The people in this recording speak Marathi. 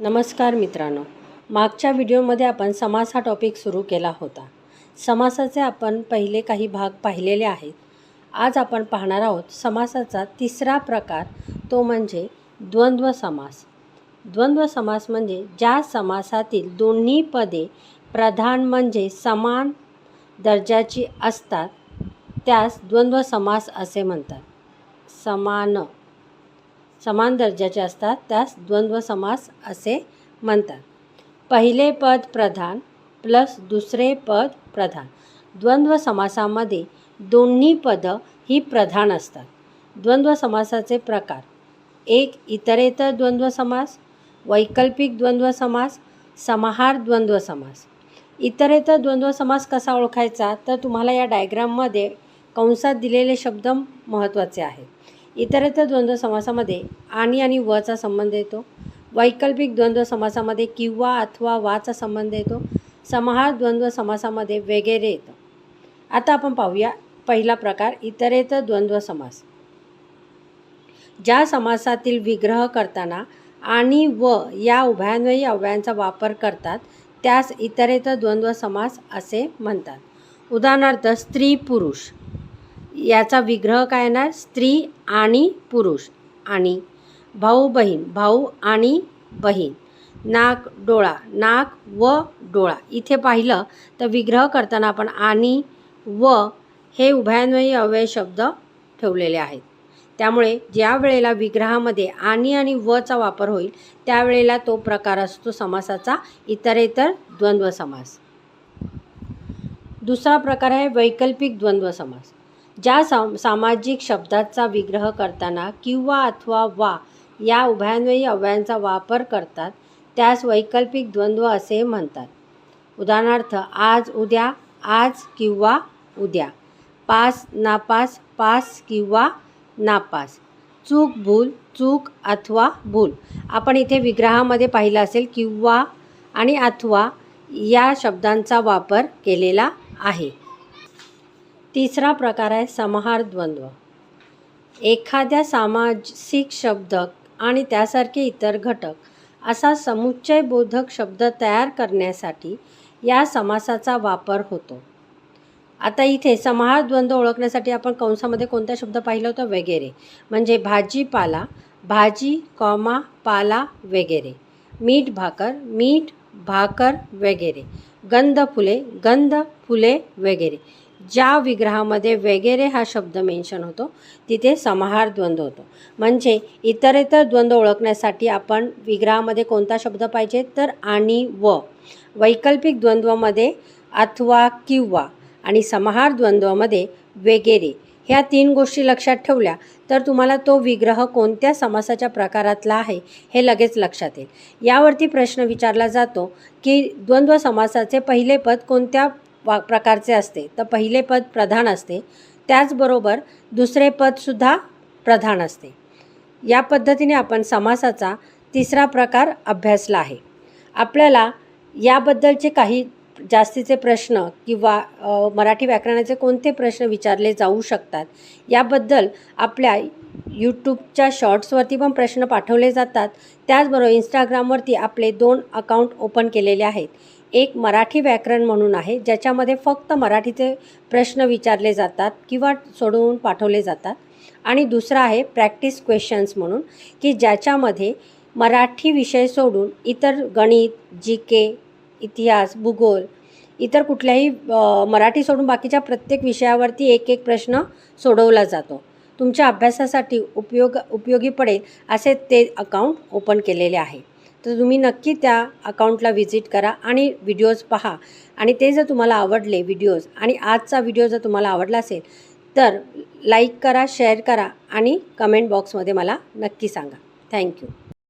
नमस्कार मित्रांनो. मागच्या व्हिडिओमध्ये आपण समास हा टॉपिक सुरू केला होता. समासाचे आपण पहिले काही भाग पाहिलेले आहेत. आज आपण पाहणार आहोत समासाचा तिसरा प्रकार तो म्हणजे द्वंद्व समास. द्वंद्व समास म्हणजे ज्या समासातील दोन्ही पदे प्रधान म्हणजे समान दर्जाची असतात त्यास द्वंद्व समास असे म्हणतात. समान समान दर्जाचे असतात त्यास द्वंद्व समास असे म्हणतात. पहिले पद प्रधान प्लस दुसरे पद प्रधान. द्वंद्व समासामध्ये दोन्ही पदं ही प्रधान असतात. द्वंद्व समासाचे प्रकार. एक इतरेतर द्वंद्व समास वैकल्पिक द्वंद्व समास समाहार द्वंद्व समास. इतरेतर द्वंद्व समास कसा ओळखायचा? तर तुम्हाला या डायग्राममध्ये कंसात दिलेले शब्द महत्त्वाचे आहेत. इतरत्र द्वंद्व समासामध्ये आणि आणि वचा संबंध येतो. वैकल्पिक द्वंद्व समासामध्ये किंवा अथवा वाचा संबंध येतो. समाहार द्वंद्व समासामध्ये वगैरे येतं. आता आपण पाहूया पहिला प्रकार इतरेतर द्वंद्व समास. ज्या समासातील विग्रह करताना आणि व या उभयान्वयी अवयांचा वापर करतात त्यास इतरेतर द्वंद्व समास असे म्हणतात. उदाहरणार्थ स्त्री पुरुष याचा विग्रह काय येणार? स्त्री आणि पुरुष. आणि भाऊ बहीण. भाऊ आणि बहीण. नाक डोळा. नाक व डोळा. इथे पाहिलं तर विग्रह करताना आपण आणि व हे उभयान्वयी अव्यय शब्द ठेवलेले आहेत. त्यामुळे ज्या वेळेला विग्रहामध्ये आणि आणि वचा वापर होईल त्यावेळेला तो प्रकार असतो समासाचा इतरेतर द्वंद्व समास. दुसरा प्रकार आहे वैकल्पिक द्वंद्व समास. ज्या साम सामाजिक शब्दाचा विग्रह करताना किंवा अथवा वा या उभयान्वयी अव्ययांचा वापर करतात त्यास वैकल्पिक द्वंद्व असे म्हणतात. उदाहरणार्थ आज उद्या आज किंवा उद्या पास नापास पास किंवा नापास चूक भूल चूक अथवा भूल. आपण इथे विग्रहामध्ये पाहिलं असेल किंवा आणि अथवा या शब्दांचा वापर केलेला आहे. तिसरा प्रकार आहे समाहार द्वंद्व. एखाद्या सामाजिक शब्द आणि त्यासारखे इतर घटक असा समुच्चयबोधक शब्द तयार करण्यासाठी या समासाचा वापर होतो. आता इथे समाहार द्वंद्व ओळखण्यासाठी आपण कंसामध्ये कोणता शब्द पाहिला होता? वगैरे. म्हणजे भाजीपाला भाजी कॉमा पाला वगैरे. मीठ भाकर मीठ भाकर वगैरे. गंध फुले गंध फुले वगैरे. ज्या विग्रहामध्ये वगैरे हा शब्द मेन्शन होतो तिथे समाहार द्वंद्व होतो. म्हणजे इतरेतर द्वंद्व ओळखण्यासाठी आपण विग्रहामध्ये कोणता शब्द पाहिजे? तर आणि व. वैकल्पिक द्वंद्वामध्ये अथवा किंवा आणि समाहार द्वंद्वामध्ये वगैरे. ह्या तीन गोष्टी लक्षात ठेवल्या तर तुम्हाला तो विग्रह कोणत्या समासाच्या प्रकारातला आहे हे लगेच लक्षात येईल. यावरती प्रश्न विचारला जातो की द्वंद्व समासाचे पहिले पद कोणत्या वा प्रकारचे असते. तर पहिले पद प्रधान असते. त्याचबरोबर दुसरे पदसुद्धा प्रधान असते. या पद्धतीने आपण समासाचा तिसरा प्रकार अभ्यासला आहे. आपल्याला याबद्दलचे काही जास्तीचे प्रश्न किंवा मराठी व्याकरणाचे कोणते प्रश्न विचारले जाऊ शकतात याबद्दल आपल्या यूट्यूबच्या शॉर्ट्सवरती पण प्रश्न पाठवले जातात. त्याचबरोबर इंस्टाग्रामवरती आपले दोन अकाउंट ओपन केलेले आहेत. एक मराठी व्याकरण म्हणून आहे ज्याच्यामध्ये फक्त मराठीचे प्रश्न विचारले जातात किंवा सोडवून पाठवले जातात. आणि दुसरा आहे प्रॅक्टिस क्वेश्चन्स म्हणून की ज्याच्यामध्ये मराठी विषय सोडून इतर गणित जी के इतिहास भूगोल इतर कुठल्याही मराठी सोडून बाकीच्या प्रत्येक विषयावरती एक एक प्रश्न सोडवला जातो. तुमच्या अभ्यासासाठी उपयोग उपयोगी पडेल असे ते अकाउंट ओपन केलेले आहे. तर तुम्ही नक्की त्या अकाउंटला व्हिजिट करा आणि व्हिडिओज पहा. आणि ते जर तुम्हाला आवडले व्हिडिओज आणि आजचा व्हिडिओ जर तुम्हाला आवडला असेल तर लाईक करा शेअर करा आणि कमेंट बॉक्समध्ये मला नक्की सांगा. थँक्यू